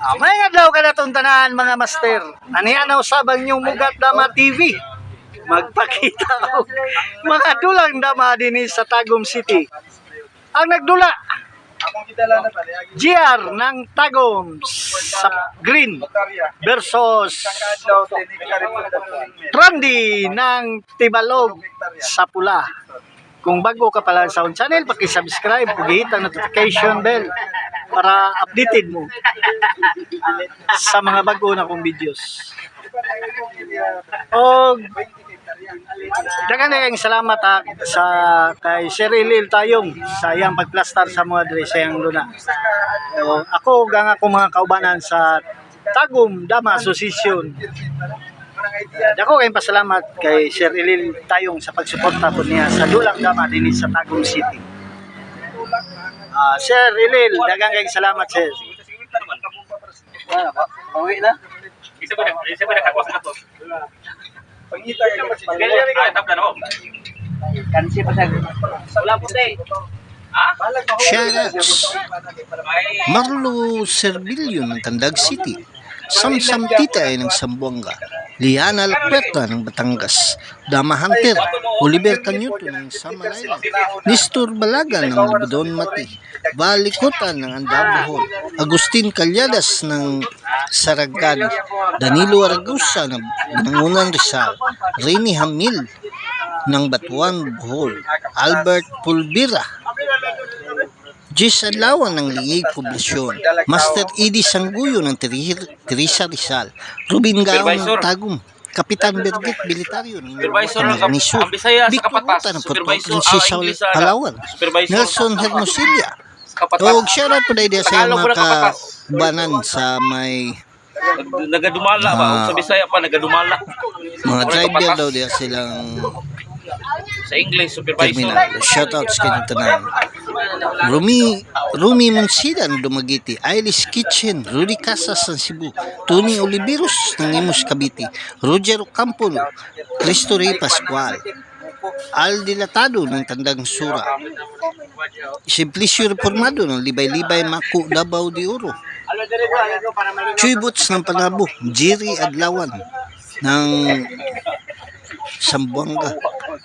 Ah, may adlaw ka na itong tanan mga master. Nanianaw sabang yung Mugat Dama TV. Magpakita ko mga dulang dama din sa Tagum City. Ang nagdula. GR ng Tagum sa Green versus Trendy ng Tibalog sa Pula. Kung bago ka pala sa akong channel, paki-subscribe, pag ang notification bell para updated mo sa mga bago na kong videos. O dagan na salamat ha, sa kay Sir Ilil Tayong sa iyang pagplastar sa mga dre sa iyang luna. O, ako gang ako mga kaubanan sa Tagum Dama Association. Dako kayong pasalamat kay Sir Ilil Tayong sa pagsuporta po niya sa Dulang Dama din sa Tagum City. Ah, Sir Ilil, dagang kayong salamat sir. Pauwi na. Isa ba na? Isa ba nakakuha sa ato? Pangita ka kasi. Ay, tabla na mo. Kansi pa sa. Wala mahuli. Shoutouts. Ay, Marlo Servilio ng Tandag City, Samsam Titay ng Sambuanga, Liana Lapuerta ng Batangas, Dama Hunter, Oliver Canyuto ng Samalayla, Nistor Balaga ng Libadon Mati, Balikutan ng Andabohol, Agustin Calyadas ng Saragani, Danilo Aragusa ng Binangunan Rizal, Rene Hamil ng Batuan Bohol, Albert Pulbira Jis Adlawan ng Liig Poblasyon, Master Edie Sangguyo ng Teresa Rizal, Rubin Gaon ng. Tagum, Kapitan Birgit Militaryo ng Nisur, ang Bisaya sa Victor Kapatas, Uta ng Puerto Princesa ah, English sa- Palawan. Nelson Hermosilla, kapatas. o shoutout po dahil sa mga kabanan sa may Nag- Nagadumala ba? Ah. Sa Bisaya pa, nagadumala. mga driver daw diya silang Sa English, supervisor. terminal. Shoutouts kanyang tanan. Rumi, Rumi Monsida ng Dumagiti, Ailis Kitchen, Rudy Casas ng Cebu, Tony Oliveros ng Imus Cavite, Roger Ocampo, Cristo Rey Pascual, Al Dilatado ng Tandang Sura, Simplicio Reformado ng Libay-Libay Maku Davao de Oro, Chuy Boots ng Panabo, Jerry Adlawan ng Sambuanga,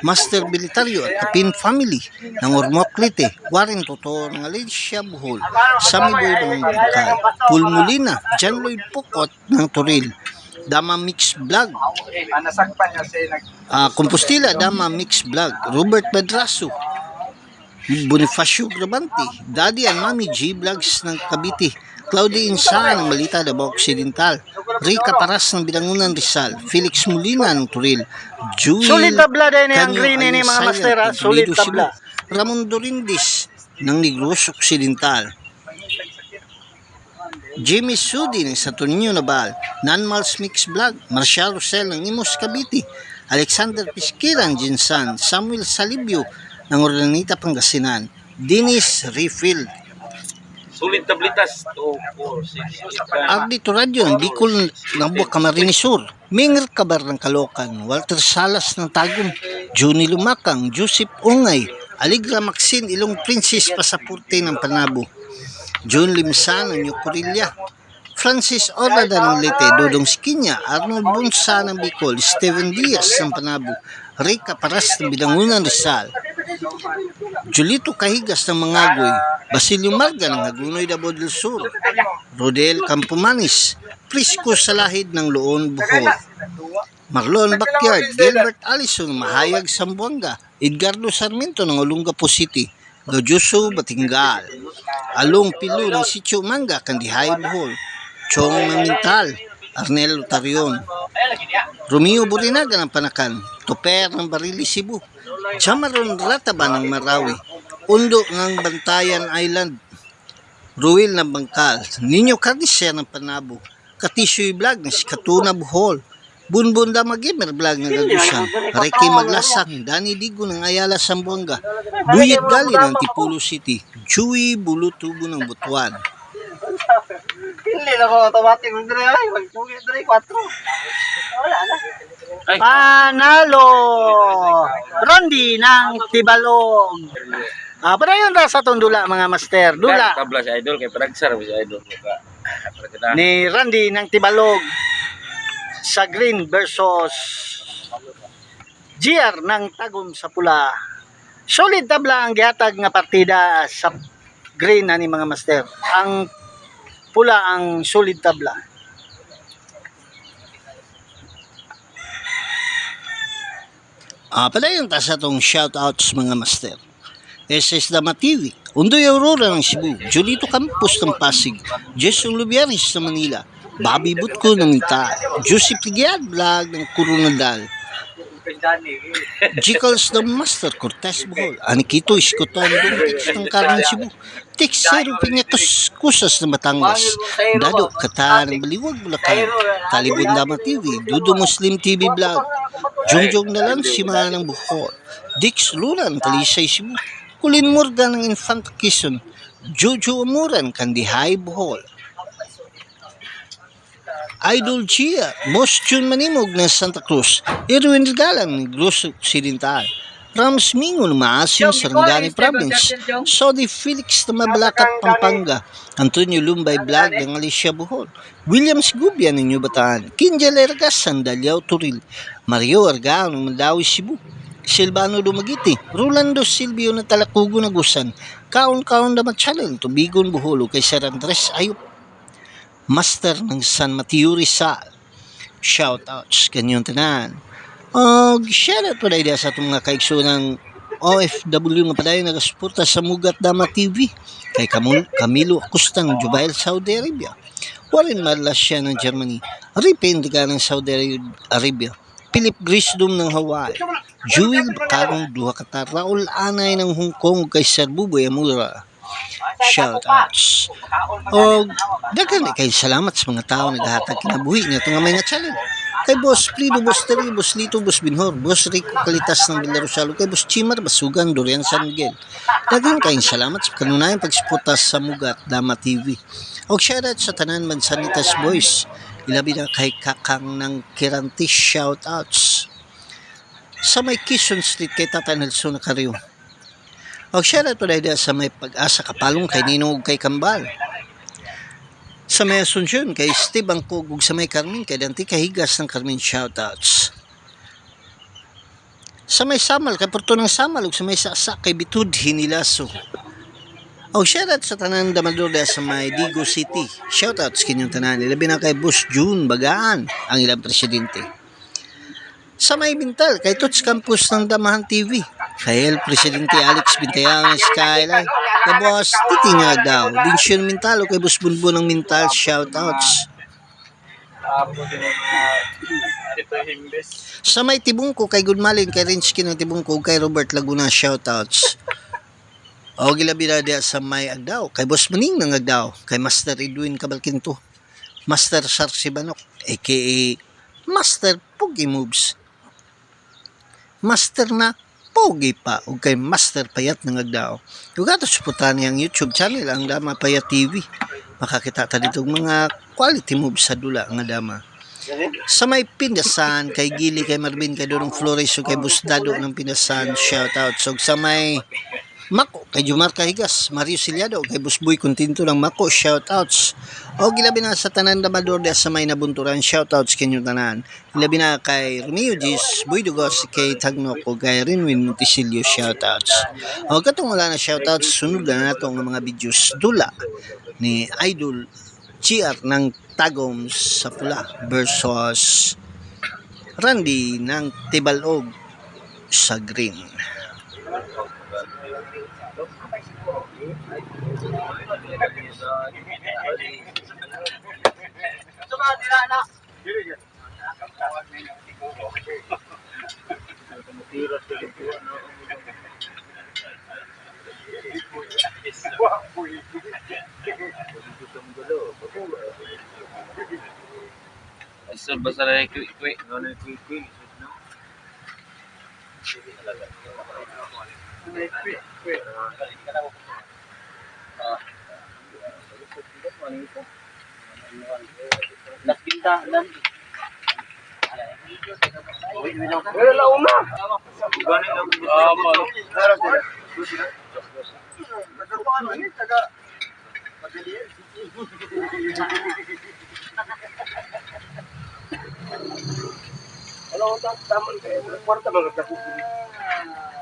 Master Militaryo at Kapin Family ng Ormoc Lite, Warren Toto ng Alicia Buhol, Sammy Boy ng Bukay, Paul Molina, John Lloyd Pukot ng Toril, Dama Mix Vlog, nag ah, Compostela Dama Mix Vlog, Robert Madraso, Bonifacio Grabante, Daddy and Mami G Vlogs ng Cavite, Claudia Insana ng Malita Davao Occidental, Rica Paras ng Binangunan Rizal, Felix Molina ng Turil, Jewel Sulit tabla din ang green ni mga master ng Sulit tabla. Ramon Dorindis ng Negros Occidental, Jimmy Sudi ng Saturnino Nabal, Nanmals Mix Vlog, Marcial Rosel ng Imos Cavite, Alexander Pisquira ng Jinsan, Samuel Salibio ng Ordanita Pangasinan, Dennis Refill, Sulit tablitas. 2, 4, 6, 8, Ardito Radio ng Bicol ng Buwa Camarines Sur, Minger Kabar ng Kalokan, Walter Salas ng Tagum, Johnny Lumakang, Joseph Ungay, Aligra Maxine Ilong Princess Pasaporte ng Panabo, John Limsa ng Yukurilla, Francis Orlada ng Leyte, Dodong Skinya, Arnold Bunsa ng Bicol, Steven Diaz ng Panabo, Rica Paras ng Binangunan Rizal, Julito Kahigas ng Mangagoy, Basilio Marga ng Hagunoy Davao del Sur, Rodel Campomanis, Prisco Salahid ng Loon Bohol, Marlon Backyard, Gilbert Allison Mahayag Sambuanga, Edgardo Sarmiento ng Olongapo City, Lojuso Batingal, Along Pilu ng Sitio Manga, Kandihay Bohol, Chong Mamintal, Arnel Tarion, Romeo Burinaga ng Panakan, Toper ng Barili Cebu, Jamaron Rataba ng Marawi, Undo ng Bantayan Island, Ruil ng Bangkal, Ninyo Carnicer ng Panabo, Katisyoy Vlog ng Sikatuna Bohol, Bunbun Damagimer Vlog ng Gagusan, Ricky Maglasak, Danny Digo ng Ayala Sambuanga, Buyit Gali ng Tipulo City, Chewy Bulutubo ng Butuan, Hindi na ko automatic. Ng dire ay magsugi dire 4. Wala na. Panalo! Rondi ng Tibalog. Ah, para yun ra sa tong dula mga master. Dula. Tabla si Idol, kay Pragsar si Idol. Ni Randy ng Tibalog sa green versus GR ng Tagum sa pula. Solid tabla ang gihatag nga partida sa green ani mga master. Ang pula ang solid tabla. Ah, padayon ta sa tong shoutouts mga master. SS Dama TV, Undoy Aurora ng Cebu, Julito Campos ng Pasig, Jason Lubiaris sa Manila, Bobby Butko ng Mita, Juicy Pligiad Vlog ng Kurunadal, Jicals the Master Cortez Bohol, Anikito Iskoton Dumtix ng Carmen Cebu, Tixero Piñacos Kusas na Batangas, Dado Katar ng Baliwag Bulacan, Talibon Dama TV, Dudo Muslim TV Vlog, Jungjong na lang si ng Bohol, Dix Lulan, Talisay Cebu, Kulin Morgan ng Infant Quezon, Jojo Amuran, Kandihay Bohol, Idol Chia, Boss Jun Manimog ng Santa Cruz, Erwin Regalan ng Cruz Occidental, Rams Mingo ng Maasim, Sarangani Province, Sodi Felix ng Mabalacat, Pampanga, Antonio Lumbay Vlog ng Alicia Bohol, Williams Gubia ng New Bataan, Kinjal Ergas, Sandaliao Turil, Mario Argao ng Mandawi Cebu, Silvano Dumagiti, Rolando Silvio na Talakugo Nagusan, Kaon-Kaon na Matchalan, Tubigon Boholo, kay Sir Andres Ayop, Master ng San Mateo Rizal. Shoutouts kanyang tanan. Og shoutout pa dahil sa itong mga kaikso ng OFW nga padayon nagasuporta sa Mugat Dama TV kay Camilo, Camilo Acosta ng Jubail, Saudi Arabia. Warren Marlas siya ng Germany. Ripin ka ng Saudi Arabia. Philip Grisdom ng Hawaii. Jewel Bacarong Duha Qatar. Raul Anay ng Hong Kong kay Sir Buboy Amura. Shoutouts. O daghan kay salamat sa mga tao naghatag kinabuhi niya nga may nga challenge. Kay Boss Plido, Boss Terry, Boss Lito, Boss Binhor, Boss Rico Kalitas ng Vilarosalo, kay Boss Chimar, Basugan, Dorian San Miguel. Daghan kayong salamat sa kanunayang pagsuporta sa Mugat Dama TV. O shoutout sa tanan Mansanitas Boys. Ilabi na kay Kakang ng Kirantis shoutouts. Sa may Quezon Street kay Tata Nelson Nakariyo. O shoutout pa dahil sa may pag-asa kapalong kay Ninong ug kay Kambal. Sa may Asunsyon kay Steve Angkog ug sa may Carmen kay Dante Kahigas ng Carmen shoutouts. Sa may Samal kay Porto ng Samal ug sa may Sasa kay Bitud Hinilaso. O shoutout sa tanan Damador sa may Digo City. Shoutouts kinyong tanan. Ilabi na kay Boss June Bagaan ang ilang presidente. Sa may Bintal, kay Tots Campus ng Damahan TV. Kay El Presidente Alex Bintayang ng Skyline. Kay Boss Titingag daw. Dinsyon Mintalo kay Boss Bunbun ng Mintal. Shoutouts. Sa may Tibungko kay Gudmalin, kay Rinsky ng Tibungko, kay Robert Laguna. Shoutouts. O gilabi na diya sa may Agdaw. Kay Boss Maning ng Agdaw. Kay Master Edwin Cabalquinto. Master Sarsibanok. A.K.A. Master Pogi Moves. Master na pogi pa ug kay Master Payat ng Agdao. Ug ato suportahan niyang YouTube channel ang Dama Payat TV. Makakita ta dito mga quality moves sa dula nga dama. Sa may Pindasan, kay Gili, kay Marvin, kay Dorong Flores, ug kay Busdado ng Pindasan, shout out. So, sa may Mako, kay Jumar Kahigas, Mario Silyado, kay Busboy Continto ng Mako, shoutouts. O gilabi na sa tanan damador da sa may nabunturan, shoutouts kinyo tanan. Gilabi na kay Romeo Gis, Boy Dugos, kay Tagnok, o kay Rinwin Montisilio, shoutouts. O katong wala na shoutouts, sunod na nato ang mga videos dula ni Idol GR ng Tagom sa Pula versus Randy ng Tibalog sa Green. Basta basta na yung kwi kwi. Las pinta, lan. Ah, malo. Ano ang tama? Kwarta mga dako. Ah,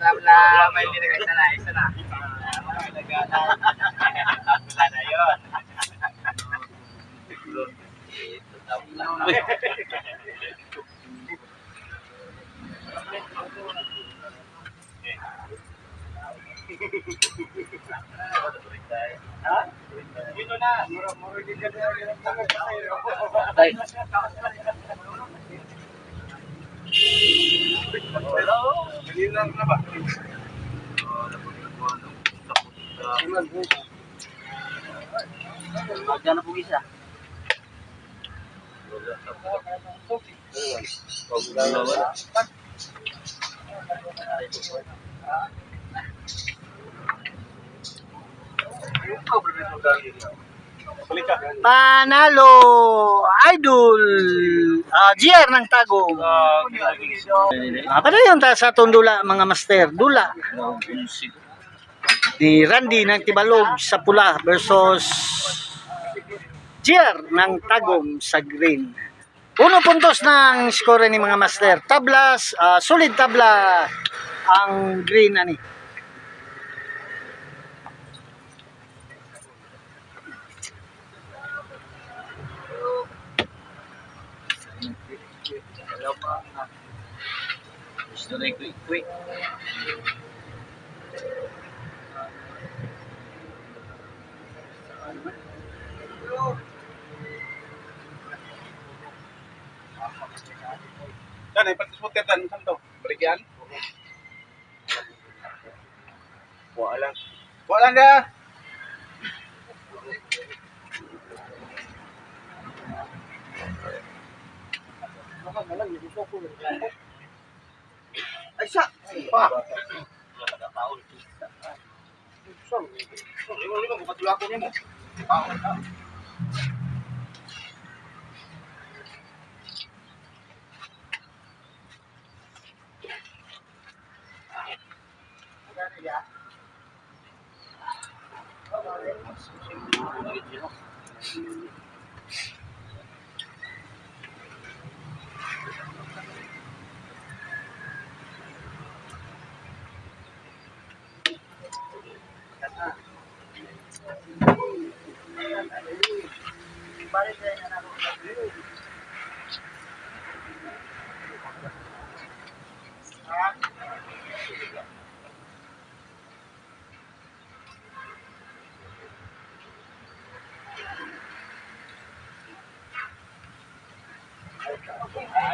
Sabla, may linagay sana, isa na. Sabla na yun. Tay. Diyan na po isa. Panalo! Idol! Ah, GR ng Tagum. Ah, paano yun ta sa itong dula, mga master? Dula. Ni Randy ng Tibalog sa pula versus GR ng Tagum sa green. Uno puntos ng score ni mga master. Tablas, ah, solid tabla ang green ani. Gusto na quick, quick. Yan, ay pagkismutin tan santo. Baligyan. Wala. Wala lang Ay, sa! Pa! Lima, lima, kupatula ko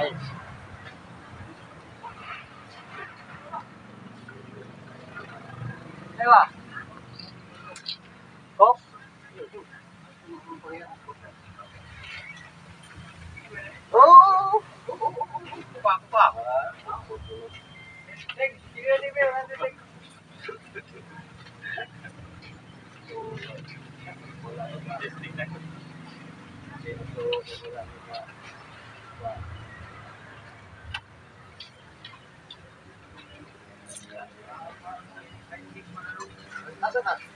live. Diba? Oh. Oh. Pa, pa. Thanks. Hindi ba 'yan? Thank you. あ、そう。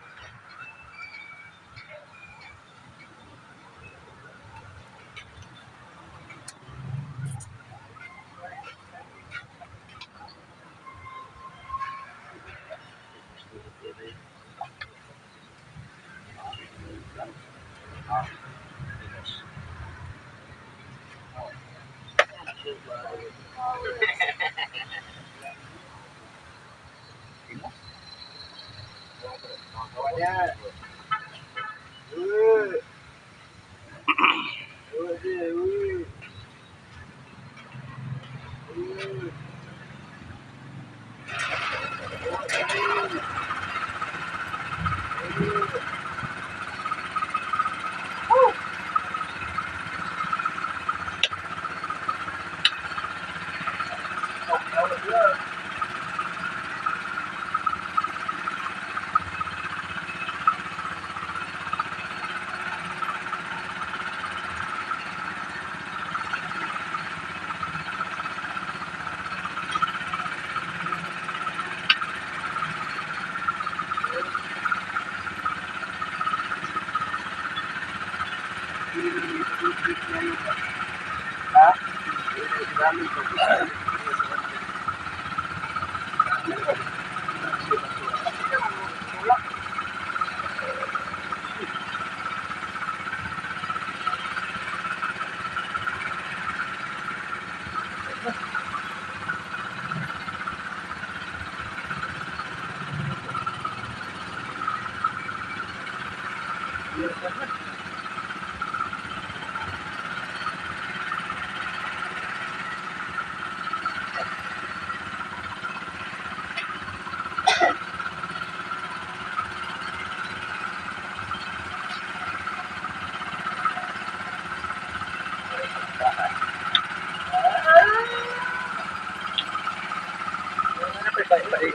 daman.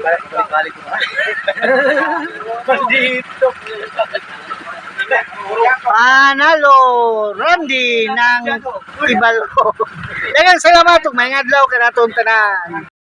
Balik ko nga. Dito. Panalo Randy ng Ibalo. Dagang salamat ug may adlaw kanaton tanan.